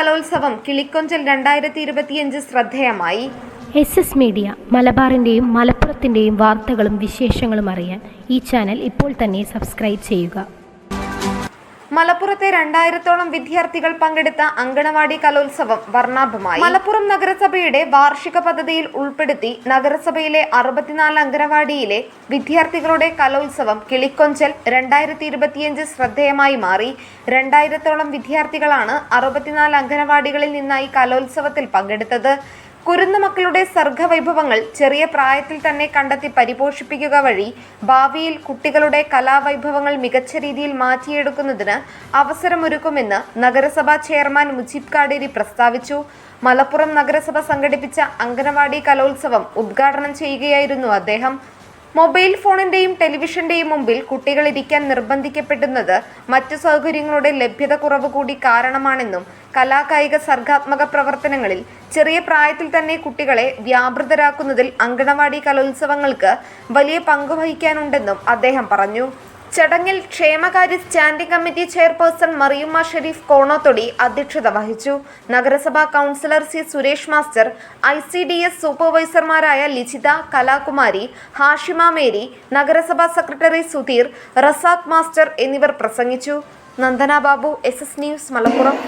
കലോത്സവം കിളിക്കൊഞ്ചൽ രണ്ടായിരത്തി ഇരുപത്തിയഞ്ച് ശ്രദ്ധേയമായി. എസ് എസ് മീഡിയ മലബാറിന്റെയും മലപ്പുറത്തിന്റെയും വാർത്തകളും വിശേഷങ്ങളും അറിയാൻ ഈ ചാനൽ ഇപ്പോൾ തന്നെ സബ്സ്ക്രൈബ് ചെയ്യുക. മലപ്പുറത്തെ രണ്ടായിരത്തോളം വിദ്യാർത്ഥികൾ പങ്കെടുത്ത അങ്കണവാടി കലോത്സവം വർണാഭമായി. മലപ്പുറം നഗരസഭയുടെ വാർഷിക പദ്ധതിയിൽ ഉൾപ്പെടുത്തി നഗരസഭയിലെ അറുപത്തിനാല് അങ്കണവാടിയിലെ വിദ്യാർത്ഥികളുടെ കലോത്സവം കിളിക്കൊഞ്ചൽ രണ്ടായിരത്തി ഇരുപത്തിയഞ്ച് ശ്രദ്ധേയമായി മാറി. രണ്ടായിരത്തോളം വിദ്യാർത്ഥികളാണ് അറുപത്തിനാല് അങ്കണവാടികളിൽ നിന്നായി കലോത്സവത്തിൽ പങ്കെടുത്തത്. കുരുന്നു മക്കളുടെ സർഗവൈഭവങ്ങൾ ചെറിയ പ്രായത്തിൽ തന്നെ കണ്ടെത്തി പരിപോഷിപ്പിക്കുക വഴി ഭാവിയിൽ കുട്ടികളുടെ കലാവൈഭവങ്ങൾ മികച്ച രീതിയിൽ മാറ്റിയെടുക്കുന്നതിന് അവസരമൊരുക്കുമെന്ന് നഗരസഭാ ചെയർമാൻ മുജീബ് കാടേരി പ്രസ്താവിച്ചു. മലപ്പുറം നഗരസഭ സംഘടിപ്പിച്ച അംഗനവാടി കലോത്സവം ഉദ്ഘാടനം ചെയ്യുകയായിരുന്നു അദ്ദേഹം. മൊബൈൽ ഫോണിന്റെയും ടെലിവിഷന്റെയും മുമ്പിൽ കുട്ടികൾ ഇരിക്കാൻ നിർബന്ധിക്കപ്പെടുന്നത് മറ്റ് സൗകര്യങ്ങളുടെ ലഭ്യത കുറവ് കൂടി കാരണമാണെന്നും കലാകായിക സർഗാത്മക പ്രവർത്തനങ്ങളിൽ ചെറിയ പ്രായത്തിൽ തന്നെ കുട്ടികളെ വ്യാപൃതരാക്കുന്നതിൽ അങ്കണവാടി കലോത്സവങ്ങൾക്ക് വലിയ പങ്കുവഹിക്കാനുണ്ടെന്നും അദ്ദേഹം പറഞ്ഞു. ചടങ്ങിൽ ക്ഷേമകാര്യ standing committee chairperson Mariyumma Sharif Konothodi അധ്യക്ഷത വഹിച്ചു നഗരസഭാ councillor C Suresh master I C D S സൂപ്പർവൈസർമാരായ Lijitha Kalakumari Hashima Mary നഗരസഭാ സെക്രട്ടറി സുധീർ റസാഖ് മാസ്റ്റർ എന്നിവർ പ്രസംഗിച്ചു Nandana Babu S S news Malappuram.